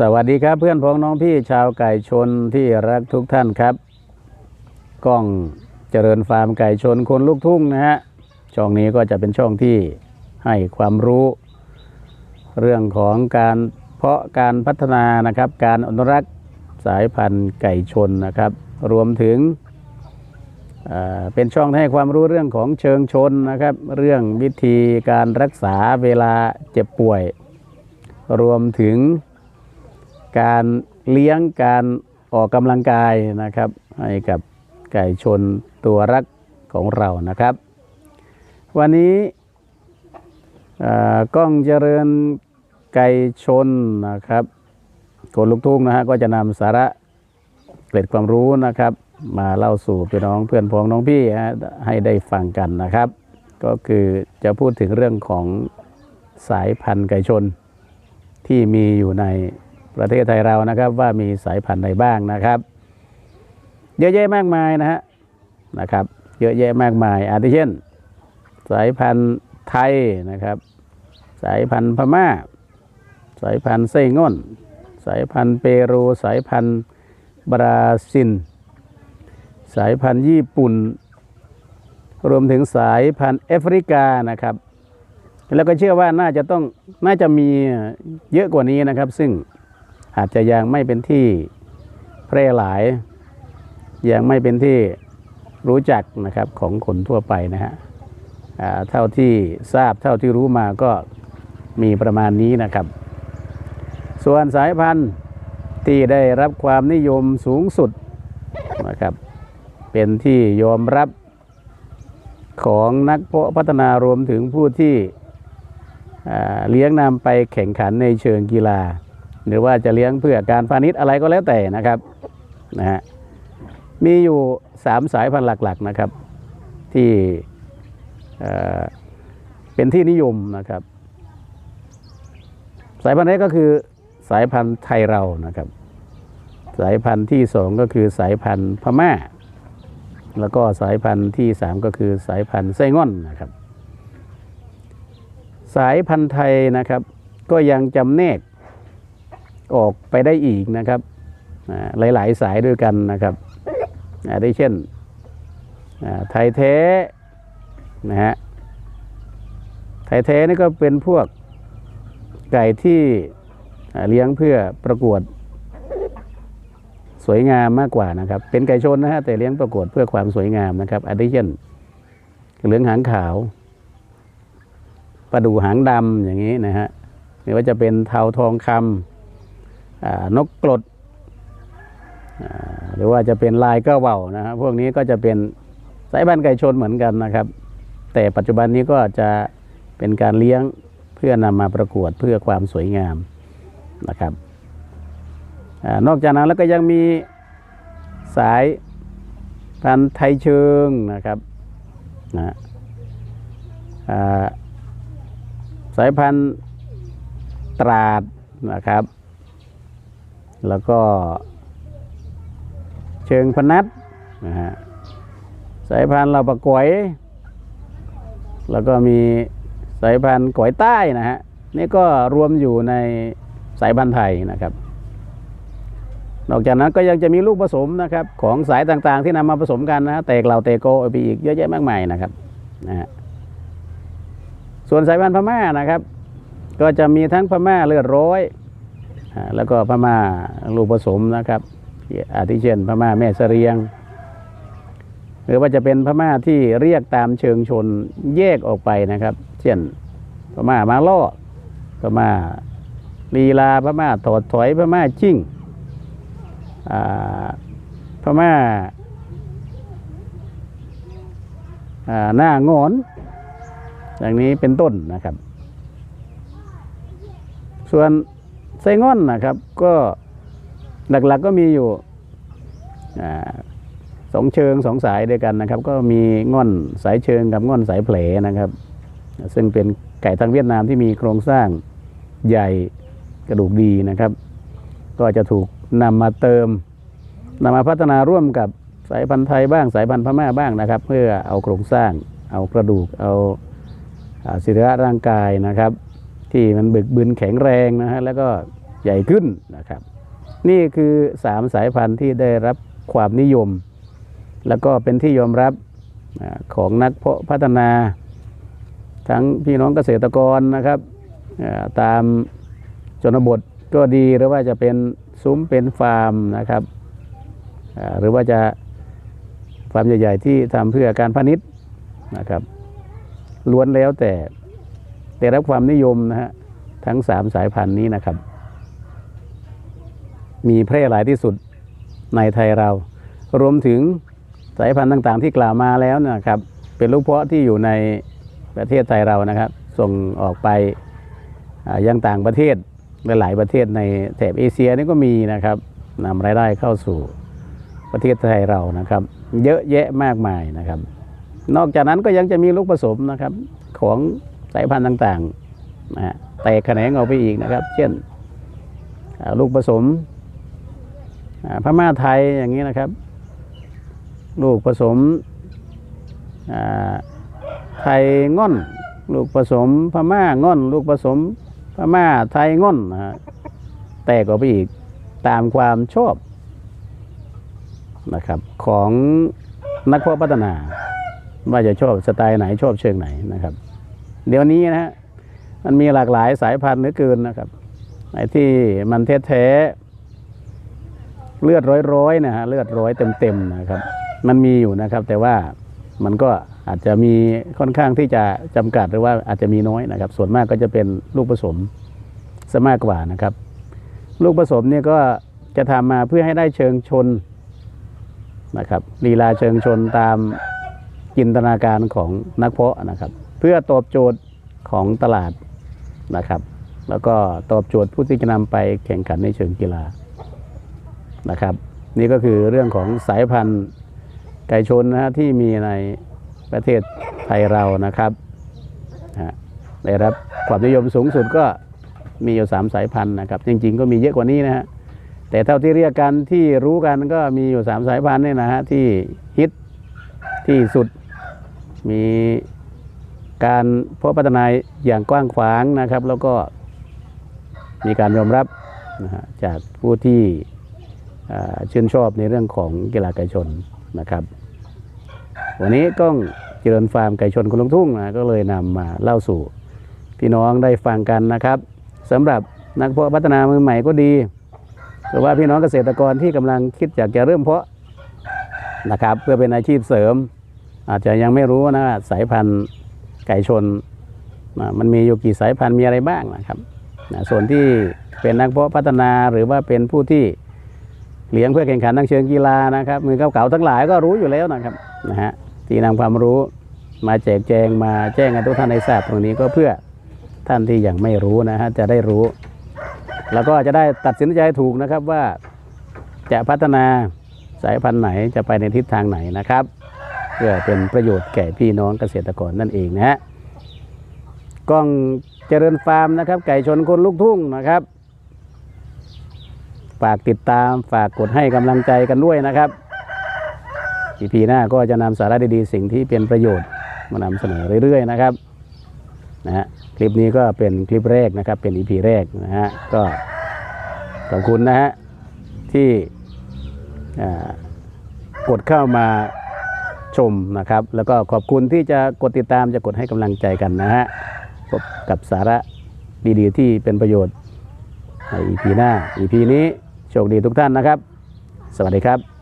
สวัสดีครับเพื่อนพ้องน้องพี่ชาวไก่ชนที่รักทุกท่านครับ กล้องเจริญฟาร์มไก่ชนคนลูกทุ่งนะฮะช่องนี้ก็จะเป็นช่องที่ให้ความรู้ เรื่องของการเพาะการพัฒนานะครับ การอนุรักษ์สายพันธุ์ไก่ชนนะครับ รวมถึงเเป็นช่องให้ความรู้เรื่องของเชิงชนนะครับ เรื่องวิธีการรักษาเวลาเจ็บป่วย รวมถึง การเลี้ยงการออกกำลังกายนะครับ ให้กับไก่ชนตัวรักของเรานะครับ วันนี้อ่อกล้องเจริญไก่ชนนะครับคนลูกทุ่งนะฮะก็จะนำสาระเกร็ดความรู้นะครับ มาเล่าสู่พี่น้องเพื่อนพ้องน้องพี่ฮะให้ได้ฟังกันนะครับ ก็คือจะพูดถึงเรื่องของสายพันธุ์ไก่ชนที่มีอยู่ใน ประเทศไทยเรานะครับ ว่ามีสายพันธุ์ใดบ้างนะครับ เยอะแยะมากมายนะฮะนะครับ เยอะแยะมากมาย อาทิเช่น สายพันธุ์ไทยนะครับ สายพันธุ์พม่า สายพันธุ์ไส้ง่อนสายพันธุ์เปรูสายพันธุ์บราซิลสายพันธุ์ญี่ปุ่น รวมถึงสายพันธุ์แอฟริกานะครับ แล้วก็เชื่อว่าน่าจะต้องน่าจะมีเยอะกว่านี้นะครับ ซึ่ง อาจจะยังไม่เป็นที่แพร่หลาย ยังไม่เป็นที่รู้จักนะครับของคนทั่วไปนะฮะเท่าที่ทราบเท่าที่รู้มาก็มีประมาณนี้นะครับ ส่วนสายพันธุ์ที่ได้รับความนิยมสูงสุดนะครับ เป็นที่ยอมรับของนักเพาะพัฒนารวมถึงผู้ที่เลี้ยงนำไปแข่งขันในเชิงกีฬา หรือว่าจะเลี้ยงเพื่อการพาณิชย์อะไรก็แล้วแต่นะครับนะฮะมีอยู่สามสายพันธุ์หลักๆนะครับ ที่เป็นที่นิยมนะครับ สายพันธุ์แรกก็คือสายพันธุ์ไทยเรานะครับ สายพันธุ์ที่สองก็คือสายพันธุ์พม่า แล้วก็สายพันธุ์ที่สามก็คือสายพันธุ์ไส้ง่อนนะครับ สายพันธุ์ไทยนะครับ ก็ยังจำแนก ออกไปได้อีกนะครับหลายๆสายด้วยกันนะครับได้เช่นไทยแท้นะฮะไทยแท้นี่ก็เป็นพวกไก่ที่เลี้ยงเพื่อประกวด สวยงามมากกว่านะครับ เป็นไก่ชนนะฮะแต่เลี้ยงประกวดเพื่อความสวยงามนะครับอาทิเช่นเหลืองหางขาวปลาดูหางดำอย่างนี้นะฮะไม่ว่าจะเป็นเทาทองคำ นกกรดหรือว่าจะเป็นลายเก้าเบานะฮะพวกนี้ก็จะเป็นสายพันธุ์ไก่ชนเหมือนกันนะครับ แต่ปัจจุบันนี้ก็จะเป็นการเลี้ยงเพื่อนำมาประกวดเพื่อความสวยงามนะครับอนอกจากนั้นแล้วก็ยังมีสายพันธุ์ไทยเชิงนะครับนะสายพันธุ์ตราดนะครับ แล้วก็ เชิงพนัดนะฮะสายพันธุ์เราประกวย แล้วก็มีสายพันธุ์ก๋อยใต้นะฮะนี่ก็รวมอยู่ในสายพันธุ์ไทยนะครับ นอกจากนั้นก็ยังจะมีลูกผสมนะครับ ของสายต่างๆที่นำมาผสมกันนะฮะแตกเหล่าเตโกไปอีกเยอะแยะมากมายนะครับนะฮะส่วนสายพันธุ์พม่านะครับ ก็จะมีทั้งพม่าเลือดร้อย แล้วก็พม่าลูกผสมนะครับ อาทิเช่นพม่าแม่เสรียง หรือว่าจะเป็นพม่าที่เรียกตามเชิงชนแยกออกไปนะครับ เช่นพม่ามาล่อพม่าลีลาพม่าถอดถอยพม่าจิ้งพม่าหน้างอนอย่างนี้เป็นต้นนะครับ ส่วน ไส้ง่อนนะครับ ก็หลักๆก็มีอยู่อสองเชิงสองสายด้วยกันนะครับ ก็มีง่อนสายเชิงกับง่อนสายแผลนะครับ ซึ่งเป็นไก่ทางเวียดนามที่มีโครงสร้างใหญ่กระดูกดีนะครับ ก็จะถูกนำมาเติมนำมาพัฒนาร่วมกับสายพันธุ์ไทยบ้างสายพันธุ์พม่าบ้างนะครับ เพื่อเอาโครงสร้าง เอากระดูกเอาอ่าศิริระร่างกายนะครับ ที่มันบึกบึนแข็งแรงนะฮะแล้วก็ ใหญ่ขึ้นนะครับ นี่คือสามสายพันธุ์ที่ได้รับความนิยม แล้วก็เป็นที่ยอมรับของนักเพาะพัฒนา ทั้งพี่น้องเกษตรกรนะครับตามชนบทก็ดีหรือว่าจะเป็นซุ้มเป็นฟาร์มนะครับหรือว่าจะฟาร์มใหญ่ ๆ ที่ทำเพื่อการพาณิชย์นะครับล้วนแล้วแต่ได้รับความนิยมนะฮะทั้งสามสายพันธุ์นี้นะครับ มีแพร่หลายที่สุดในไทยเรา รวมถึงสายพันธุ์ต่างๆ ที่กล่าวมาแล้วนะครับ เป็นลูกเพาะที่อยู่ในประเทศไทยเรานะครับ ส่งออกไปยังต่างประเทศหลายประเทศในแถบเอเชียนี่ก็มีนะครับนำรายได้เข้าสู่ประเทศไทยเรานะครับ เยอะแยะมากมายนะครับ นอกจากนั้นก็ยังจะมีลูกผสมนะครับของสายพันธุ์ต่างๆนะแตกแขนงออกไปอีกนะครับ เช่นลูกผสม พม่าไทยอย่างนี้นะครับ ลูกผสมไทยง่อน ลูกผสมพม่าง่อน ลูกผสมพม่าไทยง่อนนะฮะแตกออกไปอีกตามความชอบนะครับของนักพัฒนา ว่าจะชอบสไตล์ไหนชอบเชิงไหนนะครับ เดี๋ยวนี้นะฮะมันมีหลากหลายสายพันธุ์เหลือเกินนะครับไอ้ที่มันแท้ๆ เลือดร้อยๆนะฮะเลือดร้อยเต็มๆนะครับ มันมีอยู่นะครับ แต่ว่ามันก็อาจจะมีค่อนข้างที่จะจำกัดหรือว่าอาจจะมีน้อยนะครับ ส่วนมากก็จะเป็นลูกผสมซะมากกว่านะครับ ลูกผสมเนี่ยก็จะทำมาเพื่อให้ได้เชิงชนนะครับลีลาเชิงชนตามจินตนาการของนักเพาะนะครับ เพื่อตอบโจทย์ของตลาดนะครับ แล้วก็ตอบโจทย์ผู้ที่จะนำไปแข่งขันในเชิงกีฬา นะครับ นี่ก็คือเรื่องของสายพันธุ์ไก่ชนนะฮะที่มีในประเทศไทยเรานะครับนะฮะได้รับความนิยมสูงสุดก็มีอยู่สามสายพันธุ์นะครับ จริง ๆ ก็มีเยอะกว่านี้นะฮะแต่เท่าที่เรียกกันที่รู้กันก็มีอยู่สามสายพันธุ์เนี่ยนะฮะที่ฮิตที่สุดมีการเพาะพัฒนาอย่างกว้างขวางนะครับ แล้วก็มีการยอมรับนะฮะจากผู้ที่ ชื่นชอบในเรื่องของกีฬาไก่ชนนะครับ วันนี้ก้องเจริญฟาร์มไก่ชนคนลุงทุ่งนะก็เลยนำมาเล่าสู่พี่น้องได้ฟังกันนะครับสำหรับนักเพาะพัฒนามือใหม่ก็ดีหรือว่าพี่น้องเกษตรกรที่กำลังคิดอยากจะเริ่มเพาะนะครับ เพื่อเป็นอาชีพเสริม อาจจะยังไม่รู้นะสายพันธุ์ไก่ชนมันมีอยู่กี่สายพันธุ์มีอะไรบ้างนะครับส่วนที่เป็นนักเพาะพัฒนาหรือว่าเป็นผู้ที่ เลี้ยงเพื่อแข่งขันทางเชิงกีฬานะครับ มือเก่าๆทั้งหลายก็รู้อยู่แล้วนะครับนะฮะที่นำความรู้มาแจกแจงมาแจ้งให้ทุกท่านได้ทราบตรงนี้ก็เพื่อท่านที่ยังไม่รู้นะฮะจะได้รู้ แล้วก็จะได้ตัดสินใจถูกนะครับว่าจะพัฒนาสายพันธุ์ไหนจะไปในทิศทางไหนนะครับ เพื่อเป็นประโยชน์แก่พี่น้องเกษตรกรนั่นเองนะฮะกล้องเจริญฟาร์มนะครับ ไก่ชนคนลูกทุ่งนะครับ ฝากติดตามฝากกดให้กำลังใจกันด้วยนะครับอีพีหน้าก็จะนำสาระดีๆ สิ่งที่เป็นประโยชน์มานำเสนอเรื่อยๆนะครับนะฮะคลิปนี้ก็เป็นคลิปแรกนะครับเป็นอีพีแรกนะฮะก็ขอบคุณนะฮะที่กดเข้ามาชมนะครับ แล้วก็ขอบคุณที่จะกดติดตามจะกดให้กำลังใจกันนะฮะพบกับสาระดีๆ ที่เป็นประโยชน์ใน EP หน้า EP นี้ โชคดีทุกท่านนะครับ สวัสดีครับ